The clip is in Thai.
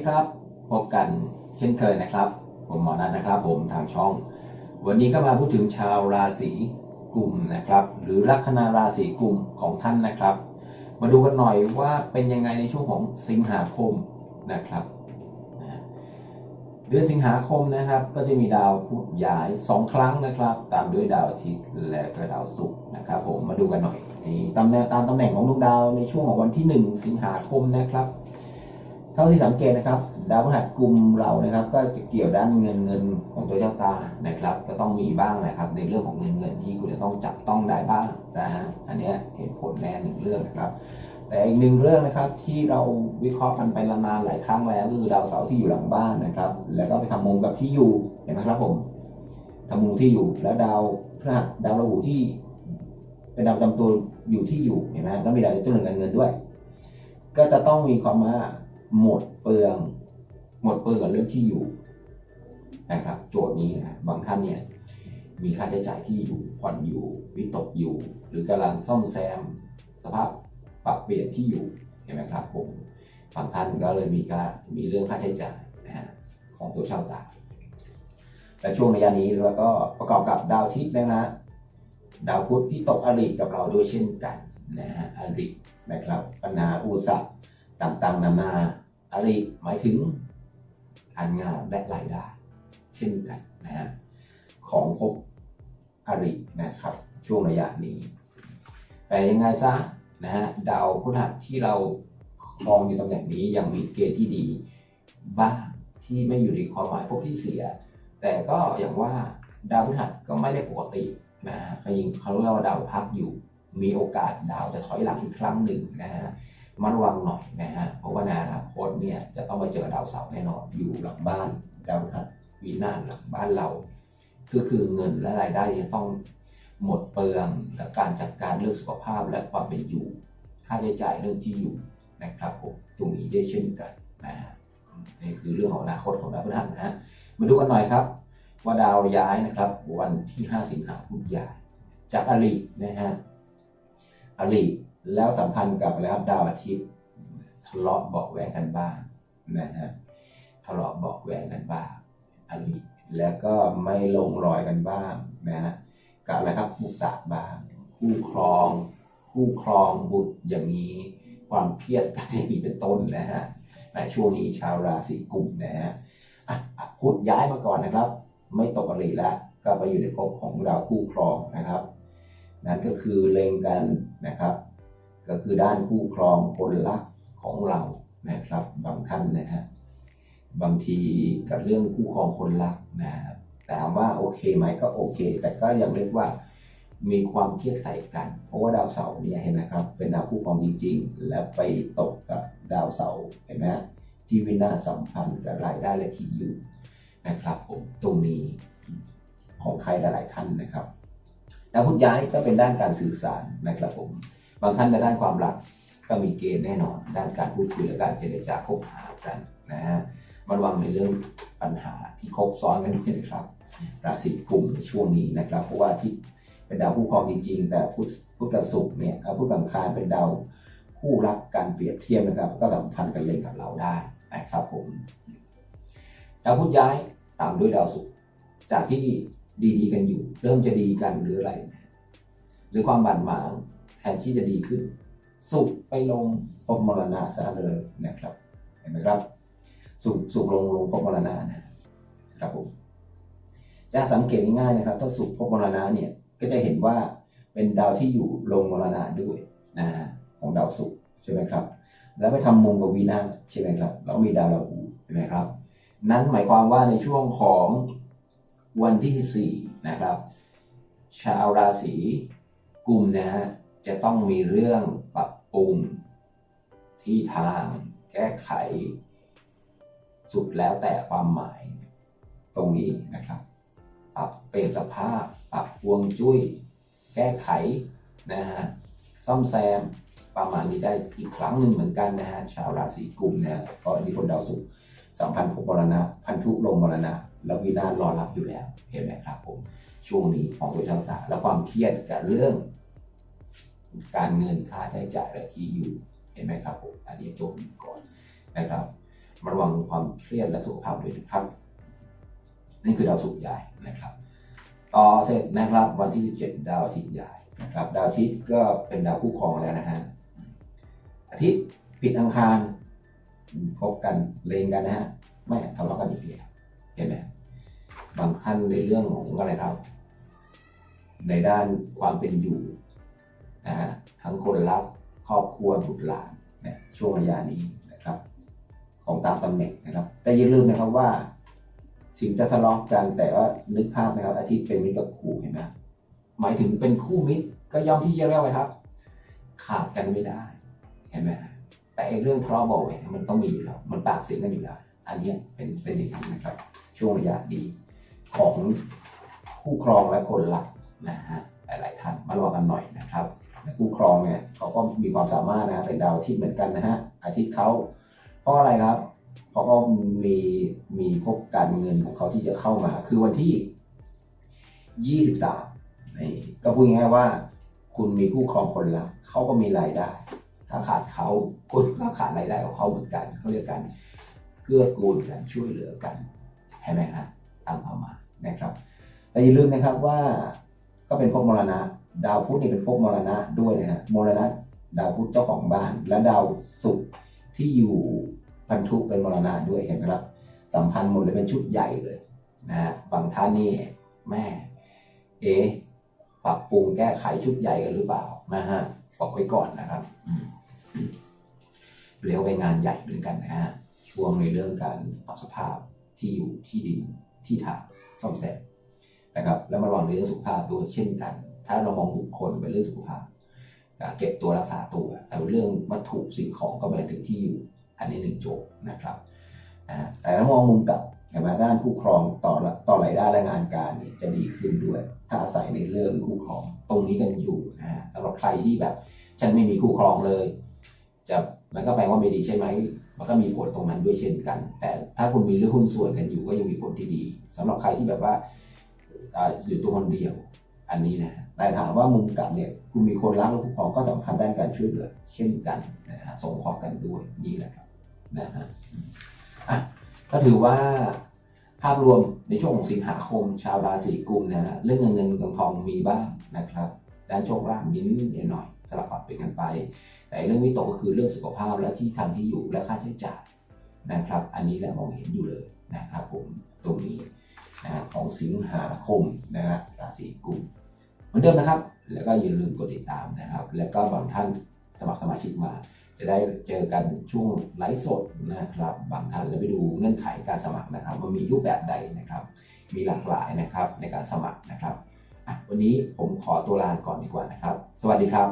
ดีครับ พบกันเช่นเคยนะครับ ผมหมอนัทนะครับ ผมทางช่อง วันนี้ก็มาพูดถึงชาวราศีกุมนะครับ หรือลัคนาราศีกุมของท่านนะครับ มาดูกันหน่อยว่าเป็นยังไงในช่วงของสิงหาคมนะครับนะเดือนสิงหาคมนะครับ ก็จะมีดาวพุธย้าย 2 ครั้งนะครับ ตามด้วยดาวอาทิตย์และก็ดาวศุกร์นะครับ ผมมาดูกันหน่อยนี่ตำแหน่งตามตำแหน่งของดวงดาวในช่วงของวันที่ 1 สิงหาคมนะครับ เท่าที่สังเกตนะครับ ดาวพฤหัสกลุ่มเรานะครับ ก็จะเกี่ยวด้านเงินเงินของตัวเจ้าตานะครับ ก็ต้องมีบ้างแหละครับ ในเรื่องของเงินเงินที่คุณจะต้องจับต้องได้บ้างนะฮะอันนี้เห็นผลแน่หนึ่งเรื่องนะครับ แต่อีกหนึ่งเรื่องนะครับที่เราวิเคราะห์กันไปนานๆหลายครั้งแล้วก็คือดาวเสาร์ที่อยู่หลังบ้านนะครับ แล้วก็ไปทำมุมกับที่อยู่เห็นไหมครับผมทำมุมที่อยู่แล้วดาวพฤหัสดาวราหูที่เป็นดาวประจำตัวอยู่ที่อยู่เห็นไหมแล้วมีดาวตัวหนึ่งการเงินด้วย ก็จะต้องมีความว่า หมดเปลืองหมดเปลืองกับเรื่องที่อยู่นะครับ โจทย์นี้นะบางท่านเนี่ยมีค่าใช้จ่ายที่อยู่ผ่อนอยู่วิตกอยู่ หรือกำลังซ่อมแซม สภาพปรับเปลี่ยนที่อยู่เห็นไหมครับผมบางท่านก็เลยมีการมีเรื่องค่าใช้จ่ายนะฮะของตัวเช่าต่างและช่วงระยะนี้แล้วก็ประกอบกับดาวอาทิตย์นะฮะดาวพุธที่ตกอริกับเราด้วยเช่นกันนะฮะอรินะครับปัญหาอุสรรคต่างๆนานา อริหมายถึงการงานและรายได้ เช่นกันนะฮะของภพอรินะครับ ช่วงระยะนี้ แต่ยังไงซะนะฮะดาวพุธหัสที่เราครองอยู่ตำแหน่งนี้ยังมีเกณฑ์ที่ดีบ้างที่ไม่อยู่ในความหมายพบที่เสีย แต่ก็อย่างว่าดาวพุธหัสก็ไม่ได้ปกตินะฮะเขายิงเขาเรียกว่าดาวพักอยู่ มีโอกาสดาวจะถอยหลังอีกครั้งหนึ่งนะฮะ มาระวังหน่อยนะฮะเพราะว่าในอนาคตเนี่ยจะต้องมาเจอดาวเสาร์แน่นอนอยู่หลังบ้านดาวพุธหัสวินาศหลังบ้านเราคือคือเงินและรายได้จะต้องหมดเปลืองและการจัดการเรื่องสุขภาพและความเป็นอยู่ ค่าใช้จ่ายเรื่องที่อยู่นะครับผมตรงนี้ได้เช่นกันนะฮะนี่คือเรื่องของอนาคตของดาวพฤหัสนะฮะมาดูกันหน่อยครับ ว่าดาวย้ายนะครับ วันที่ 5 สิงหาคมย้ายจากอรินะฮะอริ แล้วสัมพันธ์กับแล้วดาวอาทิตย์ทะเลาะบาะแวงกันบ้างนะฮะทะเลาะบาะแวงกันบ้างอริแล้วก็ไม่ลงรอยกันบ้างนะฮะกับอะไรครับบุตตะบาง คู่ครอง คู่ครองบุตรอย่างนี้ความเครียดกันจะมีเป็นต้นนะฮะในช่วงนี้ชาวราศีกุมนะฮะพุธย้ายมาก่อนนะครับ ไม่ตกอริแล้วก็ไปอยู่ในภพของดาวคู่ครองนะครับ นั่นก็คือเล็งกันนะครับ ก็คือด้านคู่ครองคนรักของเรานะครับบางท่านนะฮะบางทีกับเรื่องคู่ครองคนรักนะครับแต่ถามว่าโอเคไหมก็โอเค แต่ก็ยังเรียกว่ามีความเครียดใส่กัน เพราะว่าดาวเสาร์เนี่ยเห็นไหมครับ เป็นดาวคู่ครองจริง ๆ และไปตกกับดาวเสาร์เห็นไหมที่วินาศสัมพันธ์กับรายได้และที่อยู่นะครับผมตรงนี้ของใครหลายๆท่านนะครับดาวพุธย้ายก็เป็นด้านการสื่อสารนะครับผม บางท่านในด้านความรักก็มีเกณฑ์แน่นอน ด้านการพูดคุยและการเจรจาคบหากันนะฮะระวังในเรื่องปัญหาที่ครบซ้อนกันด้วยนะครับ ราศีกุมในช่วงนี้นะครับ เพราะว่าที่เป็นดาวคู่ครองจริงๆ แต่พุธพุธกับศุกร์เนี่ยพุธกับคารเป็นดาวคู่รักการเปรียบเทียบนะครับ ก็สัมพันธ์กันเลยกับเราได้นะครับผมดาวพุธย้ายตามด้วยดาวศุกร์จากที่ดีๆ กันอยู่ เริ่มจะดีกันหรืออะไรหรือความบาดหมาง แทนที่จะดีขึ้นศุกไปลงพบมรณะซะเลยนะครับ เห็นไหมครับ สุสุลงลงพบมรณะนะครับผมจะสังเกตง่ายๆนะครับ ถ้าสุพบมรณะเนี่ยก็จะเห็นว่าเป็นดาวที่อยู่ลงมรณะด้วยนะฮะของดาวศุกร์ใช่ไหมครับ แล้วไปทำมุมกับวีนาศใช่ไหมครับ แล้วมีดาวราหูใช่ไหมครับ นั้นหมายความว่าในช่วงของวันที่ 14 นะครับ ชาวราศีกุมนะฮะ จะต้องมีเรื่องปรับปรุงที่ทางแก้ไข สุดแล้วแต่ความหมายตรงนี้นะครับ ปรับเปลี่ยนสภาพ ปรับพวงจุ้ย แก้ไขนะฮะซ่อมแซมประมาณนี้ได้อีกครั้งหนึ่งเหมือนกันนะฮะชาวราศีกุมเนี่ยเพราะอิทธิพลดาวศุกร์สัมพันธ์ภพมรณะพันธุลงมรณะแล้ววินาศรอรับอยู่แล้วเห็นไหมครับผมช่วงนี้ของตัวชาวตาแล้วความเครียดกับเรื่อง การเงินค่าใช้จ่ายและที่อยู่เห็นไหมครับผมอันนี้จบก่อนนะครับระวังความเครียดและสุขภาพด้วยนะครับนี่คือดาวศุกร์ใหญ่นะครับ ต่อเสร็จนะครับวันที่ 17 ดาวอาทิตย์ใหญ่นะครับ ดาวอาทิตย์ก็เป็นดาวคู่ครองแล้วนะฮะอาทิตย์ผิดอังคารพบกันเลงกันนะฮะไม่ทะเลาะกันอีกแล้วเห็นไหมบางท่านในเรื่องของอะไรครับ ในด้านความเป็นอยู่ นะฮะทั้งคนรักครอบครัวบุตรหลานนี่ยช่วงระยะนี้นะครับ ของตามตำแหน่งนะครับ แต่อย่าลืมนะครับว่า สิ่งจะทะเลาะกันแต่ว่านึกภาพนะครับอาทิตย์เป็นมิตรกับคู่เห็นไหมหมายถึงเป็นคู่มิตรก็ย่อมที่จะเรียกว่าครับ ขาดกันไม่ได้เห็นไหมแต่ไอ้เรื่องทะเลาะเบาแหวงมันต้องมีอยู่แล้วมันปากเสียงกันอยู่แล้วอันนี้เป็นเป็นอย่างนั้นนะครับ ช่วงระยะดีของคู่ครองและคนรักนะฮะหลายๆท่านมาระวังกันหน่อยนะครับ คู่ครองเนี่ยเขาก็มีความสามารถนะเป็นดาวอาทิตย์เหมือนกันนะฮะอาทิตย์เขาเพราะอะไรครับเพราะก็มีมีพบการเงินของเขาที่จะเข้ามา คือวันที่ 23นี่ก็พูดง่ายๆว่า คุณมีคู่ครองคนรักเขาก็มีรายได้ ถ้าขาดเขาคุณก็ขาดรายได้ของเขาเหมือนกันเขาเรียกกันเกื้อกูลกันช่วยเหลือกันใช่ไหมฮะตามประมาณนะครับแต่อย่าลืมนะครับว่าก็เป็นภพมรณะ ดาวพุธนี่เป็นภพมรณะด้วยนะฮะมรณะดาวพุธเจ้าของบ้าน และดาวศุกร์ที่อยู่พันธุเป็นมรณะด้วยเห็นไหมครับ สัมพันธ์หมดเลยเป็นชุดใหญ่เลยนะฮะบางท่านนี่แม่ เอะปรับปรุงแก้ไขชุดใหญ่กันหรือเปล่านะฮะบอกไว้ก่อนนะครับเรียกว่าเป็นงานใหญ่เหมือนกันนะฮะช่วงในเรื่องการปรับสภาพที่อยู่ที่ดินที่ทางซ่อมแซมนะครับ แล้วมาระวังในเรื่องสุขภาพด้วยเช่นกัน ถ้าเรามองบุคคลเป็นเรื่องสุขภาพการเก็บตัวรักษาตัว แต่เรื่องวัตถุสิ่งของก็หมายถึงที่อยู่ อันนี้หนึ่งโจทย์นะครับแต่ถ้ามองมุมกลับเห็นไหมด้านคู่ครองต่อต่อรายได้และงานการนี่จะดีขึ้นด้วย ถ้าอาศัยในเรื่องคู่ครอง ตรงนี้กันอยู่นะฮะสำหรับใครที่แบบ ฉันไม่มีคู่ครองเลย จะมันก็แปลว่าไม่ดีใช่ไหมมันก็มีผลตรงนั้นด้วยเช่นกัน แต่ถ้าคุณมีเรื่องหุ้นส่วนกันอยู่ก็ยังมีผลที่ดีสำหรับใครที่แบบว่าอยู่ตัวคนเดียว อันนี้นะฮะแต่ถามว่ามุมกลับเนี่ยคุณมีคนรักและคู่ครองก็สำคัญด้านการช่วยเหลือเช่นกันนะฮะส่งขอกันด้วยนี่แหละครับนะฮะอะก็ถือว่าภาพรวมในช่วงของสิงหาคม ชาวราศีกุมนะฮะเรื่องเงินเงินเงินทองมีบ้างนะครับด้านโชคลาภมีนิดหน่อยสลับปรับเปลี่ยนกันไป แต่เรื่องวิตกก็คือเรื่องสุขภาพและที่ทางที่อยู่และค่าใช้จ่ายนะครับ อันนี้แหละมองเห็นอยู่เลยนะครับผมตรงนี้นะฮะของสิงหาคมนะฮะราศีกุม เหมือนเดิมนะครับ แล้วก็อย่าลืมกดติดตามนะครับ แล้วก็บางท่านสมัครสมาชิกมา จะได้เจอกันช่วงไลฟ์สดนะครับ บางท่านแล้วไปดูเงื่อนไขการสมัครนะครับว่ามีรูปแบบใดนะครับ มีหลากหลายนะครับในการสมัครนะครับวันนี้ผมขอตัวลาก่อนดีกว่านะครับ สวัสดีครับ